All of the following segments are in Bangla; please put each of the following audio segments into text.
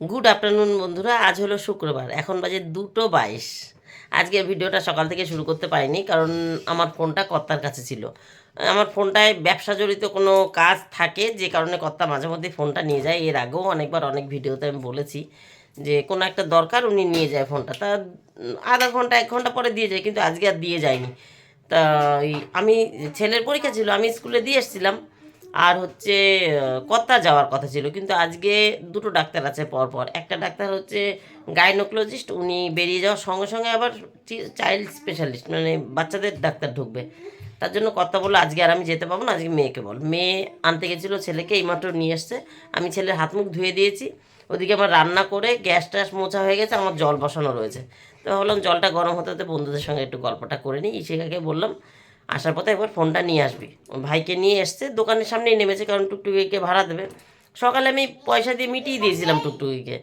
গুড আফটারনুন বন্ধুরা, আজ হলো শুক্রবার, এখন বাজে দুটো বাইশ। আজকের ভিডিওটা সকাল থেকে শুরু করতে পারিনি, কারণ আমার ফোনটা কর্তার কাছে ছিল। আমার ফোনটায় ব্যবসা জড়িত কোনো কাজ থাকে, যে কারণে কর্তা মাঝে মধ্যে ফোনটা নিয়ে যায়। এর আগেও অনেকবার অনেক ভিডিওতে আমি বলেছি যে কোনো একটা দরকার উনি নিয়ে যায় ফোনটা। তা, আধা ঘণ্টা, এক ঘণ্টা পরে দিয়ে যায়, কিন্তু আজকে আর দিয়ে যায়নি। তা আমি, ছেলের পরীক্ষা ছিল, আমি স্কুলে দিয়ে এসেছিলাম। আর হচ্ছে কত্তা যাওয়ার কথা ছিল, কিন্তু আজকে দুটো ডাক্তার আছে পরপর। একটা ডাক্তার হচ্ছে গাইনোকোলজিস্ট, উনি বেরিয়ে যাওয়ার সঙ্গে সঙ্গে আবার চাইল্ড স্পেশালিস্ট মানে বাচ্চাদের ডাক্তার ঢুকবে। তার জন্য কর্তা বলল, আজকে আর আমি যেতে পারব না, আজকে মেয়েকে বল। মেয়ে আনতে গেছিল, ছেলেকে এইমাত্র নিয়ে এসছে আমি ছেলের হাত মুখ ধুয়ে দিয়েছি। ওদিকে আমার রান্না করে গ্যাস ট্যাস মোছা হয়ে গেছে, আমার জল বসানো রয়েছে। তো ভাবলাম জলটা গরম হতে হতে বন্ধুদের সঙ্গে একটু গল্পটা করে নিই। ইশিকাকে বললাম আসার পথে একবার ফোনটা নিয়ে আসবি। ভাইকে নিয়ে এসছে, দোকানের সামনেই নেমেছে, কারণ টুকটুকিকে ভাড়া দেবে। সকালে আমি পয়সা দিয়ে মিটিয়ে দিয়েছিলাম টুকটুকিকে।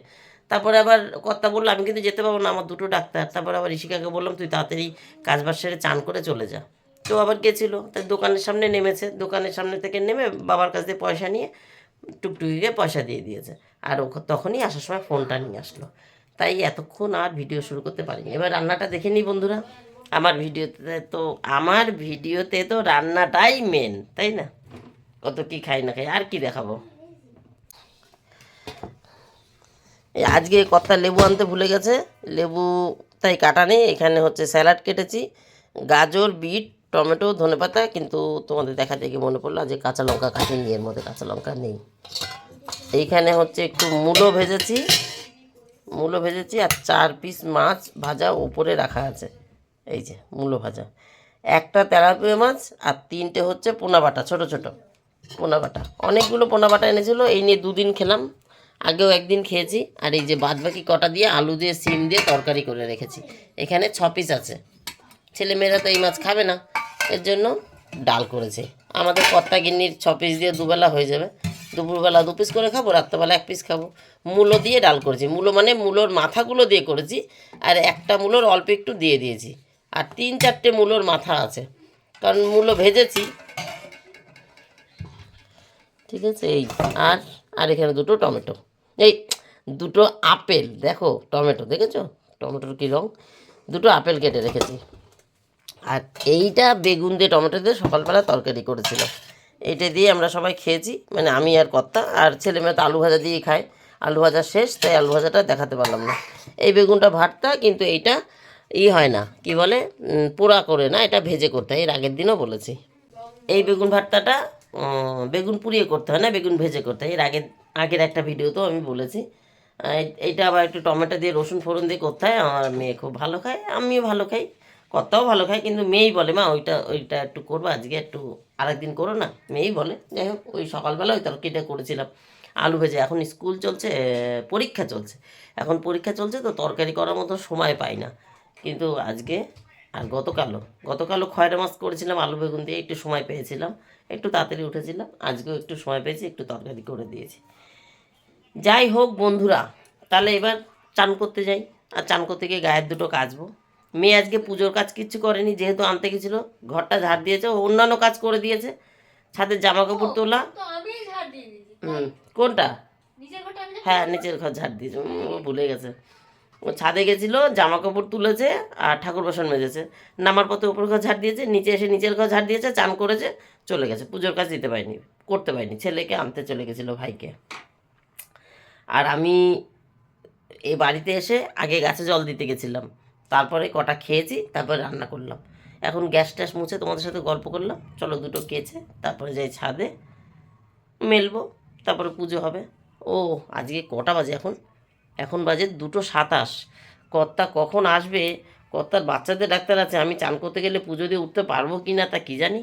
তারপরে আবার কর্তা বলল, আমি কিন্তু যেতে পারব না, আমার দুটো ডাক্তার। তারপরে আবার ঋষিকাকে বললাম, তুই তাড়াতাড়ি কাজবাজ সেরে চান করে চলে যা। তো আবার গেছিল। তাই দোকানের সামনে নেমেছে, দোকানের সামনে থেকে নেমে বাবার কাছ থেকে পয়সা নিয়ে টুকটুকিকে পয়সা দিয়ে দিয়েছে। আর ও তখনই আসার সময় ফোনটা নিয়ে আসলো। তাই এতক্ষণ আর ভিডিও শুরু করতে পারিনি। এবার রান্নাটা দেখে নিই বন্ধুরা। আমার ভিডিওতে তো, আমার ভিডিওতে তো রান্নাটাই মেন তাই না? কত কি খাই না খাই, আর কি দেখাবো? আজকে কর্তা লেবু আনতে ভুলে গেছে। লেবু তাই কাটা নেই, এখানে হচ্ছে স্যালাড কেটেছি। গাজর, বিট, টমেটো, ধনেপাতা, কিন্তু তোমাদের দেখা দেখে মনে পড়ল যে কাঁচা লঙ্কা কাটিনি এর মধ্যে কাঁচা লঙ্কা নেই। এইখানে হচ্ছে একটু মূলো ভেজেছি। মূলো ভেজেছি আর চার পিস মাছ ভাজা উপরে রাখা আছে। এই যে, মূলো ভাজা। একটা তেলাপিয়া মাছ আর তিনটে হচ্ছে পোনা বাটা, ছোটো ছোটো পোনা বাটা। অনেকগুলো পোনা বাটা এনেছিল, এই নিয়ে দুদিন খেলাম। আগেও একদিন খেয়েছি, আর এই যে বাদবাকি কটা দিয়ে আলু দিয়ে, সিম দিয়ে তরকারি করে রেখেছি। এখানে ছ পিস আছে। ছেলেমেয়েরা তো এই মাছ খাবে না, এর জন্য ডাল করেছে। আমাদের কর্তা গিন্নির ছ পিস দিয়ে দুবেলা হয়ে যাবে। দুপুরবেলা দু পিস করে খাব, রাত্রেবেলা এক পিস খাব। মূলো দিয়ে ডাল করেছি। মূলো মানে মূলোর মাথাগুলো দিয়ে করেছি, আর একটা মূলোর অল্প একটু দিয়ে দিয়েছি। আর তিন চারটে মূলোর মাথা আছে। কারণ মূলো ভেজেছি। ঠিক আছে, এই আর আর এখানে দুটো টমেটো। এই দুটো আপেল, দেখো টমেটো, দেখেছ? টমেটোর কী রঙ দুটো আপেল কেটে রেখেছি। আর এইটা বেগুন দিয়ে টমেটো দিয়ে সকালবেলা তরকারি করেছিলাম এইটা দিয়ে আমরা সবাই খেয়েছি মানে আমি আর কর্তা, আর ছেলে মেয়ে তো আলু ভাজা দিয়ে খায়। আলু ভাজা শেষ, তাই আলু ভাজাটা দেখাতে পারলাম না। এই বেগুনটা ভাতটা, কিন্তু এইটা ই হয় না, কি বলে? পোড়া করে না, এটা ভেজে করতে হয়, এর আগের দিনও বলেছি। এই বেগুন ভর্তাটা বেগুন পুড়িয়ে করতে হয় না, বেগুন ভেজে করতে হয়। এর আগের আগের একটা ভিডিওতেও আমি বলেছি। এইটা আবার একটু টমেটো দিয়ে, রসুন ফোড়ন দিয়ে করতে হয়, আমার মেয়ে খুব ভালো খায়, আমিও ভালো খাই, কর্তাও ভালো খায়, কিন্তু মেয়েই বলে, মা, ওইটা ওইটা একটু করব, আজকে একটু আরেকদিন করো না। মেয়েই বলে, যাই হোক, ওই সকালবেলা ওই তরকারিটা করেছিলাম, আলু ভেজে, এখন স্কুল চলছে, পরীক্ষা চলছে। এখন পরীক্ষা চলছে, তো তরকারি করার মতো সময় পাই না। কিন্তু আজকে আর গতকালও গতকালও খয়রা মাছ করেছিলাম আলু বেগুন দিয়ে একটু সময় পেয়েছিলাম একটু তাড়াতাড়ি উঠেছিলাম আজকেও একটু সময় পেয়েছি একটু তরকারি করে দিয়েছি। যাই হোক বন্ধুরা তাহলে এবার চান করতে যাই আর চান করতে গিয়ে গায়ের দুটো কাচবো। মেয়ে আজকে পুজোর কাজ কিচ্ছু করেনি যেহেতু আনতে গেছিল ঘরটা ঝাড় দিয়েছে ও অন্যান্য কাজ করে দিয়েছে ছাদের জামা কাপড় তোলা। হুম কোনটা? হ্যাঁ নিচের ঘর ঝাড় দিয়েছে ও ভুলে গেছে। ও ছাদে গেছিল জামা কাপড় তুলেছে আর ঠাকুর বাসন মেজেছে। নামার পথে উপর ঘর ঝাড় দিয়েছে, নিচে এসে নিচের ঘর ঝাড় দিয়েছে, চান করেছে, চলে গেছে। পুজোর কাজ দিতে পারিনি, করতে পারিনি, ছেলেকে আনতে চলে গেছিল ভাইকে। আর আমি এই বাড়িতে এসে আগে গাছে জল দিতে গেছিলাম, তারপরে কটা খেয়েছি, তারপরে রান্না করলাম। এখন গ্যাস ট্যাস মুছে তোমাদের সাথে গল্প করলাম, চলো দুটো কেচে, তারপরে যাই ছাদে, মেলবো, তারপরে পুজো হবে। ও, আজকে কটা বাজে এখন? এখন বাজে দুটো সাতাশ। কর্তা কখন আসবে? কর্তার বাচ্চাদের ডাক্তার আছে, আমি চান করতে গেলে পুজো দিয়ে উঠতে পারব কি না তা কী জানি?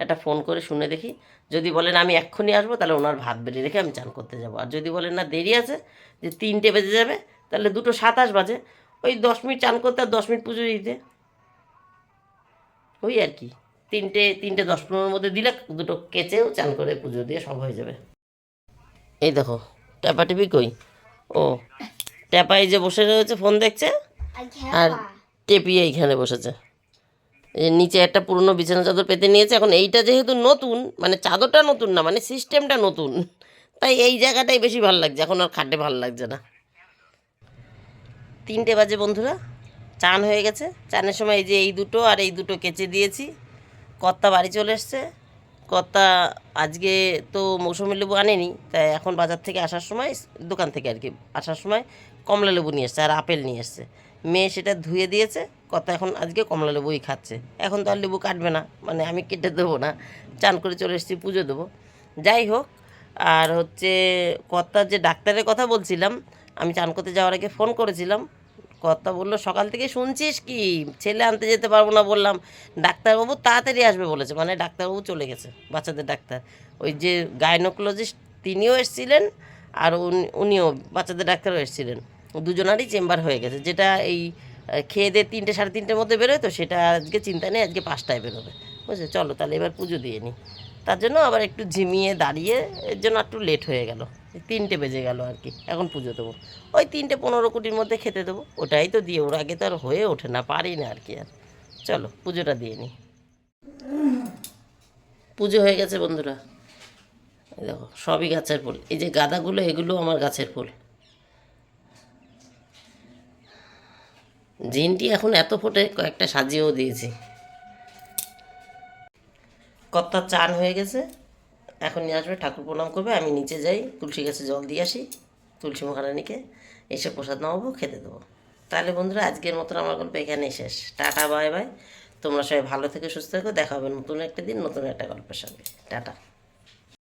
একটা ফোন করে শুনে দেখি। যদি বলেন আমি এক্ষুনি আসব, তাহলে ওনার ভাত বেরিয়ে রেখে আমি চান করতে যাব। আর যদি বলেন না দেরি আছে, যে তিনটে বেজে যাবে, তাহলে দুটো সাতাশ বাজে। ওই দশ মিনিট চান করতে আর দশ মিনিট পুজো দিতে। ওই আর কি। তিনটে তিনটে দশ পনেরোর মধ্যে দিলে দুটো কেচেও চান করে পুজো দিয়ে সব হয়ে যাবে। এই দেখো, ট্যাপা টিপি কই? ও। ট্যাপা এই যে বসে রয়েছে ফোন দেখছে? আর টেপি এইখানে বসেছে। এই নিচে একটা পুরনো বিছানা চাদর পেতে নিয়েছে। এখন এইটা যেহেতু নতুন মানে চাদরটা নতুন না মানে সিস্টেমটা নতুন তাই এই জায়গাটাই বেশি ভালো লাগছে। এখন আর খাটে ভালো লাগছে না। তিনটে বাজে বন্ধুরা চান হয়ে গেছে। চানের সময় এই যে এই দুটো আর এই দুটো কেচে দিয়েছি। কর্তা বাড়ি চলে এসছে। কর্তা আজকে তো মৌসুমি লেবু আনেনি, তাই এখন বাজার থেকে আসার সময় দোকান থেকে আর কি আসার সময় কমলা লেবু নিয়ে এসছে আর আপেল নিয়ে এসছে। মেয়ে সেটা ধুয়ে দিয়েছে কর্তা এখন আজকে কমলা লেবুই খাচ্ছে। এখন তো আর লেবু কাটবে না মানে আমি কেটে দেবো না, চান করে চলে এসেছি পুজো দেবো। যাই হোক, আর হচ্ছে কর্তার যে ডাক্তারের কথা বলছিলাম, আমি চান করতে যাওয়ার আগে ফোন করেছিলাম কর্তা বলল, সকাল থেকে শুনছিস কি? ছেলে আনতে যেতে পারব না বললাম। ডাক্তারবাবু তাড়াতাড়ি আসবে বলেছে মানে ডাক্তারবাবু চলে গেছে, বাচ্চাদের ডাক্তার। ওই যে গাইনোকোলজিস্ট তিনিও এসেছিলেন আর উনি- উনিও, বাচ্চাদের ডাক্তারও এসেছিলেন। দুজনারই চেম্বার হয়ে গেছে, যেটা এই খেয়ে দিয়ে তিনটে, সাড়ে তিনটের মধ্যে বেরোয় তো, সেটা আজকে চিন্তা নেই, আজকে পাঁচটায় বেরোবে। বুঝলে? চলো তাহলে এবার পুজো দিয়ে নিই তার জন্য আবার একটু ঝিমিয়ে দাঁড়িয়ে, এর জন্য একটু লেট হয়ে গেল। তিনটে বেজে গেল আর কি, এখন পুজো দেবো। ওই তিনটে পনেরো কোটির মধ্যে খেতে দেবো, ওটাই তো দিয়ে ওর আগে তো আর হয়ে ওঠে না, পারি না আর কি আর। চলো, পুজোটা দিয়ে নিই পুজো হয়ে গেছে বন্ধুরা। দেখো, সবই গাছের ফুল। এই যে গাঁদাগুলো, এগুলো আমার গাছের ফুল। জিনটি এখন এত ফোটে, কয়েকটা সাজিয়েও দিয়েছি। কর্তার চান হয়ে গেছে। এখন নিয়ে আসবে, ঠাকুর প্রণাম করবে, আমি নিচে যাই তুলসী গাছে জল দিয়ে আসি, তুলসী মহারানীকে এসে প্রসাদ নামাবো, খেতে দেবো। তাহলে বন্ধুরা, আজকের মতন আমার গল্প এখানেই শেষ। Tata, bye bye. তোমরা সবাই ভালো থেকে, সুস্থ থেকো, দেখা হবে নতুন একটা দিন, নতুন একটা গল্পের সঙ্গে। টাটা।